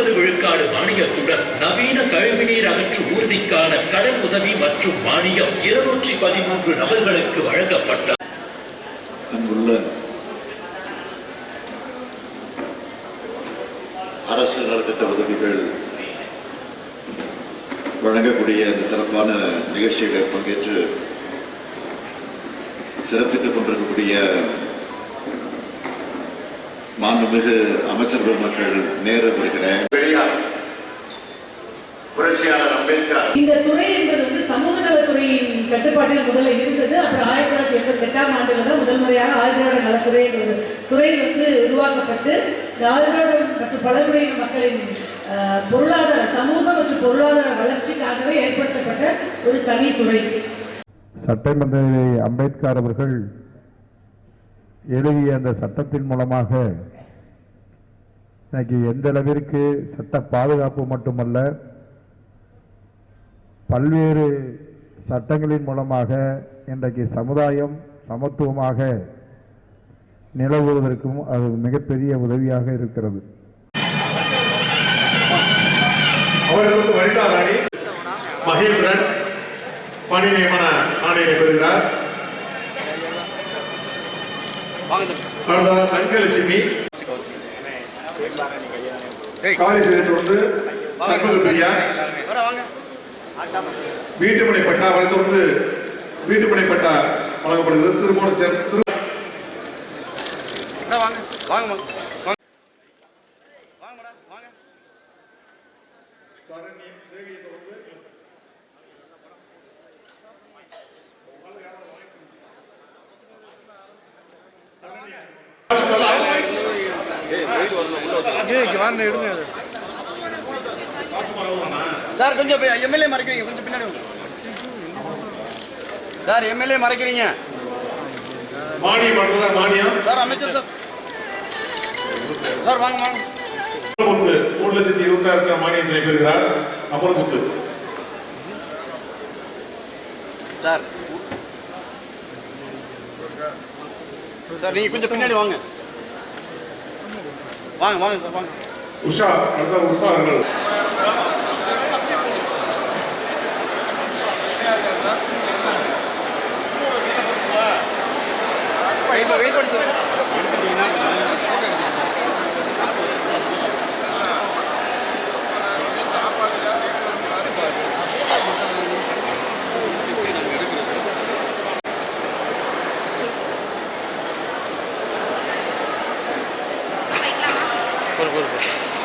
நாற்பது விழுக்காடு மானியத்துடன் நவீன கழிவுநீர் அகற்று ஊர்திக்கான கடன் உதவி மற்றும் மானியம் இருநூற்றி பதிமூன்று நபர்களுக்கு வழங்கப்பட்ட அங்குள்ள அரசு நலத்திட்ட உதவிகள் வழங்கக்கூடிய இந்த சிறப்பான நிகழ்ச்சியில் பங்கேற்று சிறப்பித்துக் கொண்டிருக்கக்கூடிய மாண்புமிகு அமைச்சர் பெருமக்கள் நேரு வருகிற பெரியார் புரட்சியாளர் அம்பேத்கர். இந்த துறை என்பது வந்து சமூக நலத்துறையின் கட்டுப்பாட்டில் முதல்ல இருந்தது. அப்புறம் ஆயிரத்தி தொள்ளாயிரத்தி எண்பத்தி எட்டாம் ஆண்டுல தான் முதல் முறையாக ஆயுர்வேட நலத்துறை துறை வந்து உருவாக்கப்பட்டு இந்த ஆயுர்வேட மற்றும் பழங்குடியின மக்களின் பொருளாதார சமூக மற்றும் பொருளாதார வளர்ச்சிக்காகவே ஏற்படுத்தப்பட்ட ஒரு தனித்துறை. சட்டமன்ற அம்பேத்கர் அவர்கள் எழுதிய அந்த சட்டத்தின் மூலமாக இன்னைக்கு எந்த அளவிற்கு சட்ட பாதுகாப்பு மட்டுமல்ல பல்வேறு சட்டங்களின் மூலமாக இன்றைக்கு சமுதாயம் சமத்துவமாக நிலவுவதற்கும் அது மிகப்பெரிய உதவியாக இருக்கிறது. அவர்களுக்கு வனிதா ராணி மகேந்திரன் பணி நியமன ஆணையை பெறுகிறார். அடுத்ததாக தங்கலட்சுமி காலேஜ் தொடர்ந்து சண்முக பிரியா வீட்டுமனை பட்டா அவரை தொடர்ந்து வீட்டுமனை பட்டா வழங்கப்படுகிறது. திருமண திரு வாங்க வாங்க. வாங்க வாங்க. மேடம் வாங்க. சரண்யா தேவியை தொடர்ந்து சார் கொஞ்சம் எம்எல்ஏ மறைக்கிறீங்க. கொஞ்சம் பின்னாடி வாங்க சார் எம்எல்ஏ மறைக்கிறீங்க. மானியம் அடுத்ததாக மானியம். சார் அமைச்சர் சார். சார் வாங்க வாங்க. முத்து மூணு லட்சத்தி இருபத்தாயிரத்தி மானியத்தினை பெறுகிறார் அமர்முத்து சார். சார் நீங்க கொஞ்சம் பின்னாடி வாங்க. வாங்க வாங்க சார் வாங்க. உஷா அடுத்த உஷா அவர்கள் வெயிட் பண்ணி ゴルゴルゴ